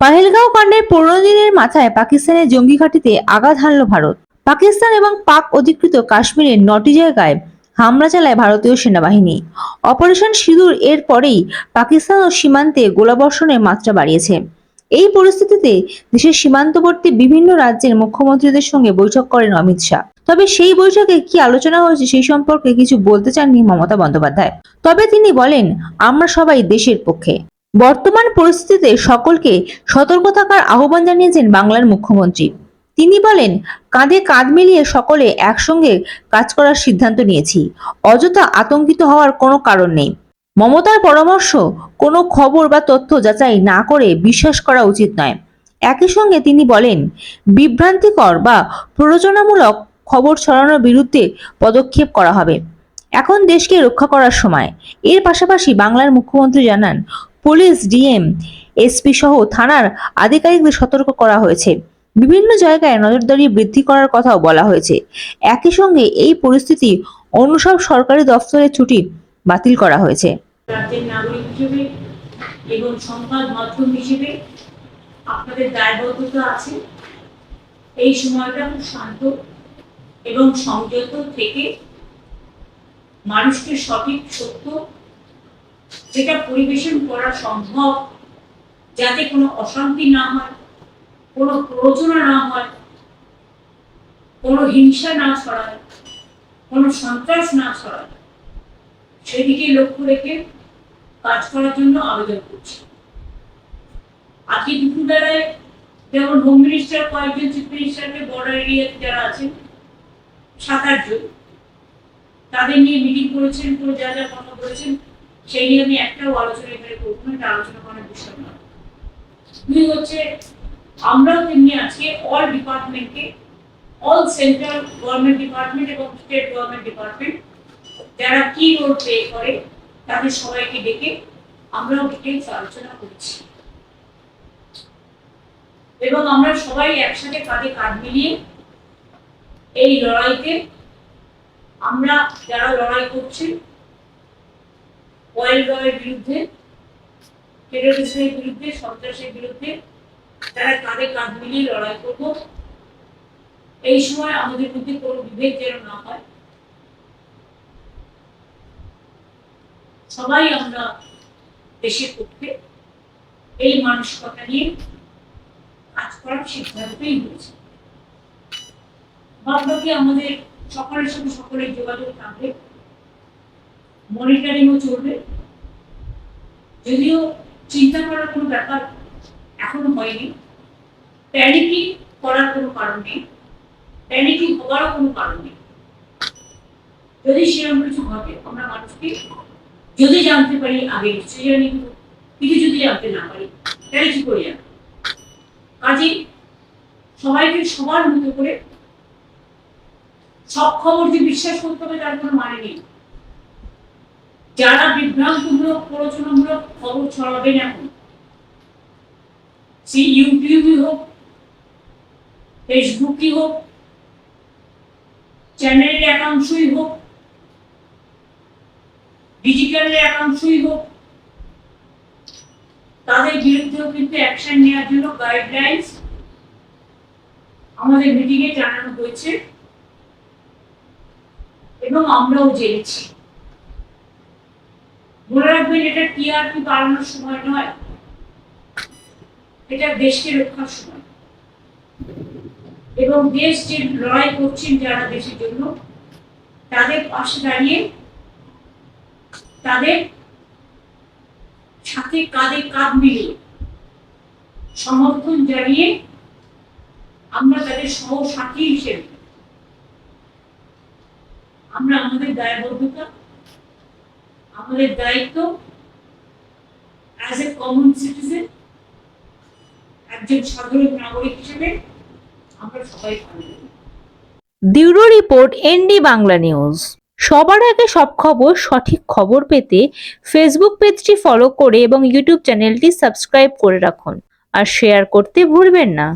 পাহেলগাঁও কাণ্ডের পনেরো দিনের মাথায় পাকিস্তানের জঙ্গি ঘাঁটিতে আঘাত হানল ভারত। পাকিস্তান এবং পাক অধিকৃত কাশ্মীরের নটি জায়গায় হামলা চালায় ভারতীয় সেনাবাহিনী। অপারেশন সিঁদুর এর পরেই পাকিস্তান ও সীমান্তে গোলাবর্ষণের মাত্রা বাড়িয়েছে। এই পরিস্থিতিতে দেশের সীমান্তবর্তী বিভিন্ন রাজ্যের মুখ্যমন্ত্রীদের সঙ্গে বৈঠক করেন অমিত শাহ। তবে সেই বৈঠকে কি আলোচনা হয়েছে সেই সম্পর্কে কিছু বলতে চাননি মমতা বন্দ্যোপাধ্যায়। তবে তিনি বলেন, আমরা সবাই দেশের পক্ষে। বর্তমান পরিস্থিতিতে সকলকে সতর্ক থাকার আহ্বান জানিয়েছেন বাংলার মুখ্যমন্ত্রী। তিনি বলেন, কাঁধে কাঁধ মিলিয়ে সকলে একসঙ্গে কাজ করার সিদ্ধান্ত নিয়েছি। অযথা আতঙ্কিত হওয়ার কোনো কারণ নেই। মমতার পরামর্শ, কোনো খবর বা তথ্য যাচাই না করে বিশ্বাস করা উচিত নয়। একই সঙ্গে তিনি বলেন, বিভ্রান্তিকর বা প্ররোচনামূলক খবর ছড়ানোর বিরুদ্ধে পদক্ষেপ করা হবে। এখন দেশকে রক্ষা করার সময়। এর পাশাপাশি বাংলার মুখ্যমন্ত্রী জানান পুলিশ, ডিএম, এসপি সহ থানার আধিকারিকদের সতর্ক করা হয়েছে। বিভিন্ন জায়গায় নজরদারি বৃদ্ধি করার কথাও বলা হয়েছে। একই সঙ্গে এই পরিস্থিতি অন্য সব সরকারি দফতরের ছুটি বাতিল করা হয়েছে। রাজ্যের নাগরিক হিসেবে এবং সংবাদ মাধ্যম হিসেবে আপনাদের দায়বদ্ধতা আছে। এই সময়টা খুব শান্ত এবং সংযত থেকে মানুষকে সঠিক সত্য যেটা পরিবেশন করা সম্ভব যাতে কোনো অশান্তি না হয়, কোনো প্ররোচনা না হয়, কোনো হিংসা না ছড়ায়, কোনো সন্ত্রাস না ছড়ায়, সেদিকে লক্ষ্য রেখে কাজ করার জন্য আবেদন করছি। আজকে দুপুরবেলায় যেমন হোম মিনিস্টার কয়েকজন চিফ মিনিস্টারকে বর্ডার এরিয়াতে যারা আছেন, সাত আটজন, তাদের নিয়ে মিটিং করেছেন করে যা যা কথা বলেছেন সেই নিয়ে আমি একটাও আলোচনা এখানে করব না, এটা আলোচনা করার বিষয় নয় দুই হচ্ছে, আমরাও তেমনি আজকে অল ডিপার্টমেন্টকে অল সেন্ট্রাল গভর্নমেন্ট ডিপার্টমেন্ট এবং স্টেট গভর্নমেন্ট ডিপার্টমেন্ট যারা কি রোল প্লে করে, তাদের সবাইকে ডেকে আমরাও ডিটেলস আলোচনা করছি। এবং আমরা সবাই একসাথে কাঁধে কাঁধ মিলিয়ে এই লড়াইতে আমরা যারা লড়াই করছি ওয়াইল্ড লয়ের বিরুদ্ধে টেরোরিস্টের বিরুদ্ধে, সন্ত্রাসের বিরুদ্ধে তারা কাঁধে কাঁধ মিলিয়ে লড়াই করব। এই সময় আমাদের মধ্যে কোনো বিভেদ যেন না হয়। সবাই আমরা দেশের পক্ষে এই মানসিকতা নিয়ে কাজ করার সিদ্ধান্তই হয়েছে বাদবাকি আমাদের সকলের সাথে সকলের যোগাযোগ থাকবে? মনিটরিংও চলবে। যদিও চিন্তা করার কোনো ব্যাপার এখনও হয়নি। প্যানিকি করার কোনো কারণ নেই। প্যানিকি হওয়ারও কোনো কারণ নেই। যদি সেরকম কিছু ঘটে, আমরা মানুষকে যদি জানতে পারি, আগে নিশ্চয়ই জানি কিছু যদি জানতে না পারি, তাহলে কি করে জানব কাজে সবাইকে সবার মতো করে সব খবর যে বিশ্বাস করতে হবে, তার কোনো মানে নেই। যারা বিভ্রান্তমূলক, প্ররোচনামূলক খবর ছড়াবেন এখন, সে ইউটিউবই হোক, ফেসবুকই হোক, চ্যানেলের একাংশই হোক, ডিজিটালের একাংশই হোক, তাদের বিরুদ্ধেও কিন্তু অ্যাকশন নেওয়ার জন্য গাইডলাইন্স আমাদের মিটিংয়ে জানানো হয়েছে এবং আমরাও জেনেছি। মনে রাখবেন, এটা টিআরপি বাড়ানোর সময় নয়। এটা দেশকে রক্ষার সময়। এবং দেশ যে লড়াই করছেন যারা দেশের জন্য, তাদের পাশে দাঁড়িয়ে, তাদের সাথে কাঁধে কাঁধ মিলিয়ে সমর্থন জানিয়ে আমরা তাদের সহসাথী হিসেবে, আমরা আমাদের দায়বদ্ধতা আমাদের দায়িত্ব অ্যাজ এ কমন সিটিজেন একজন সাধারণ নাগরিক হিসেবে আমরা সবাই পালন রিপোর্ট, এনডি বাংলা নিউজ। সবার আগে সব খবর, সঠিক খবর পেতে ফেসবুক পেজটি ফলো করে এবং ইউটিউব চ্যানেলটি সাবস্ক্রাইব করে রাখুন। আর শেয়ার করতে ভুলবেন না।